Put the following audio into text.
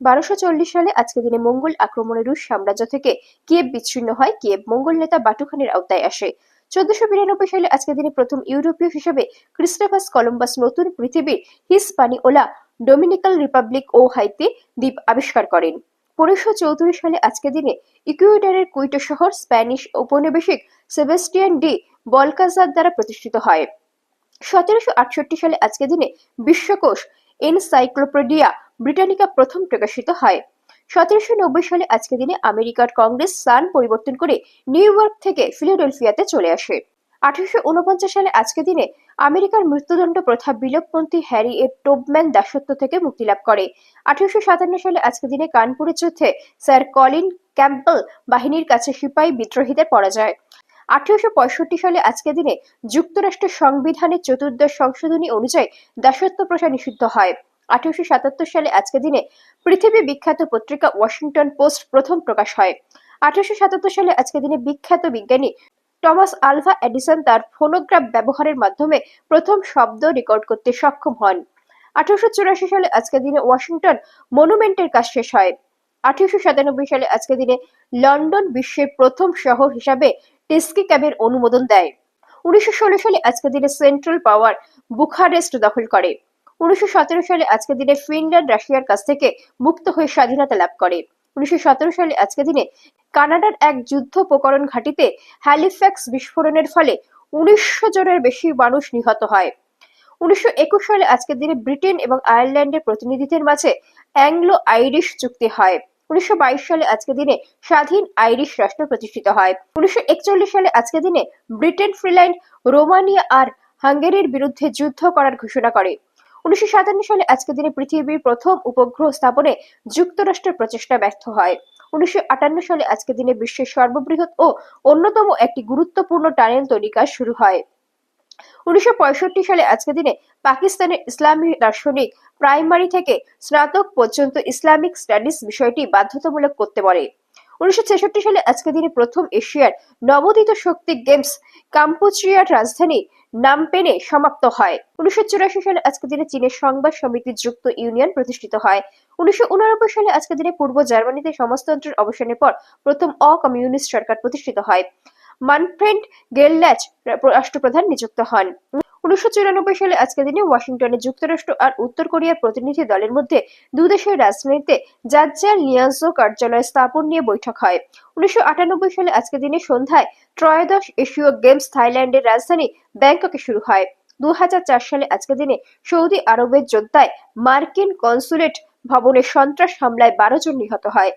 বারোশো চল্লিশ সালে আজকে দিনে মঙ্গল আক্রমণে রুশ সাম্রাজ্য থেকে কিয়েভ বিচ্ছিন্ন হয়। কিয়েভ মঙ্গল নেতা বাটুখানের আওতায় আসে। চোদ্দশো বিরানব্বই সালে আজকে দিনে প্রথম ইউরোপীয় হিসেবে ক্রিস্টোফাস কলম্বাস নতুন পৃথিবীর ডোমিনিকাল রিপাবলিক ও হাইতে দ্বীপ আবিষ্কার করেন। পনেরোশো চৌত্রিশ সালে আজকে দিনে ইকুয়েডরের কুইটো শহর স্প্যানিশ ঔপনিবেশিক সেবাস্টিয়ান ডি বলকাজার দ্বারা প্রতিষ্ঠিত হয়। সতেরোশো আটষট্টি সালে আজকে দিনে বিশ্বকোষ এনসাইক্লোপিডিয়া ব্রিটানিকা প্রথম প্রকাশিত হয়। সতেরোশো নব্বই সালে আজকে দিনে আমেরিকার কংগ্রেস স্থান পরিবর্তন করে নিউ ইয়র্ক থেকে ফিলাডেলফিয়াতে চলে আসে। আঠারোশো উনপঞ্চাশ সালে আজকে দিনে আমেরিকার মৃত্যুদণ্ড প্রথা বিলোপপন্থী হ্যারি এ টোবম্যান দাসত্ব থেকে মুক্তি লাভ করে। আঠারোশো সাতান্ন সালে আজকে দিনে কানপুরের যুদ্ধে স্যার কলিন ক্যাম্পল বাহিনীর কাছে সিপাহী বিদ্রোহীদের পরাজয়। আঠারোশো পঁয়ষট্টি সালে আজকে দিনে যুক্তরাষ্ট্রের সংবিধানের চতুর্দশ সংশোধনী অনুযায়ী দাসত্ব প্রথা নিষিদ্ধ হয়। আঠারোশো সাতাত্তর সালে আজকে দিনে পৃথিবী বিখ্যাত পত্রিকা ওয়াশিংটন পোস্ট প্রথম প্রকাশ হয়। আঠারোশো সাতাত্তর সালে আজকে দিনে বিখ্যাত বিজ্ঞানী টমাস আলভা এডিসন তার ফোনোগ্রাফ ব্যবহারের মাধ্যমে প্রথম শব্দ রেকর্ড করতে সক্ষম হন। আঠারোশো চুরাশি সালে আজকে দিনে ওয়াশিংটন মনুমেন্টের কাজ শেষ হয়। আঠারোশো সাতানব্বই সালে আজকে দিনে লন্ডন বিশ্বের প্রথম শহর হিসাবে টেস্কি ক্যাবের অনুমোদন দেয়। উনিশশো ষোলো সালে আজকে দিনে সেন্ট্রাল পাওয়ার বুখারেস্ট দখল করে। উনিশশো সতেরো সালে আজকে দিনে ফিনল্যান্ড রাশিয়ার কাছ থেকে মুক্ত হয়ে স্বাধীনতা লাভ করে। উনিশশো সতেরো সালে আজকে দিনে কানাডার এক যুদ্ধ উপকরণ ঘাঁটিতে হ্যালিফ্যাক্স বিস্ফোরণের ফলে উনিশশো জনের বেশি মানুষ নিহত হয়। উনিশশো একুশ সালে আজকের দিনে ব্রিটেন এবং আয়ারল্যান্ডের প্রতিনিধিদের মাঝে অ্যাংলো আইরিশ চুক্তি হয়। উনিশশো বাইশ সালে আজকে দিনে স্বাধীন আইরিশ রাষ্ট্র প্রতিষ্ঠিত হয়। উনিশশো একচল্লিশ সালে আজকে দিনে ব্রিটেন ফ্রিল্যান্ড, রোমানিয়া আর হাঙ্গেরির বিরুদ্ধে যুদ্ধ করার ঘোষণা করে। উনিশশো সাতান্ন সালে আজকের দিনে পৃথিবীর প্রথম উপগ্রহ স্থাপনে যুক্তরাষ্ট্রের প্রচেষ্টা ব্যর্থ হয়। উনিশশো আটান্ন সালে আজকের দিনে বিশ্বের সর্ববৃহৎ ও অন্যতম একটি গুরুত্বপূর্ণ টানেল তৈরি কাজ শুরু হয়। উনিশশো পঁয়ষট্টি সালে আজকের দিনে পাকিস্তানের ইসলামী দার্শনিক প্রাইমারি থেকে স্নাতক পর্যন্ত ইসলামিক স্টাডিজ বিষয়টি বাধ্যতামূলক করতে বলে উনিশশো ছেষট্টি সালে আজকের দিনে প্রথম এশিয়ার নবোদিত শক্তি গেমস কাম্পুচিয়ার রাজধানী নামপেনে সমাপ্ত হয়। উনিশশো চুরাশি সালে আজকের দিনে চীনের সংবাদ সমিতি যুক্ত ইউনিয়ন প্রতিষ্ঠিত হয়। উনিশশো উননব্বই সালে আজকের দিনে পূর্ব জার্মানিতে সমাজতন্ত্রের অবসানের পর প্রথম অকমিউনিস্ট সরকার প্রতিষ্ঠিত হয়। মানফ্রেড গেলল্যাচ রাষ্ট্রপ্রধান নিযুক্ত হন। উনিশশো চুরানব্বই সালে আজকের দিনে ওয়াশিংটনে যুক্তরাষ্ট্র আর উত্তর কোরিয়ার প্রতিনিধি দলের মধ্যে দুদেশের রাজনীতিতে যার যার লিয়াজো কার্যালয় স্থাপন নিয়ে বৈঠক হয়। উনিশশো আটানব্বই সালে আজকের দিনে সন্ধ্যায় ত্রয়োদশ এশীয় গেমস থাইল্যান্ডের রাজধানী ব্যাংককে শুরু হয়। দু হাজার চার সালে আজকের দিনে সৌদি আরবের যোদ্ধায় মার্কিন কনসুলেট ভবনের সন্ত্রাস হামলায় বারো জন নিহত হয়।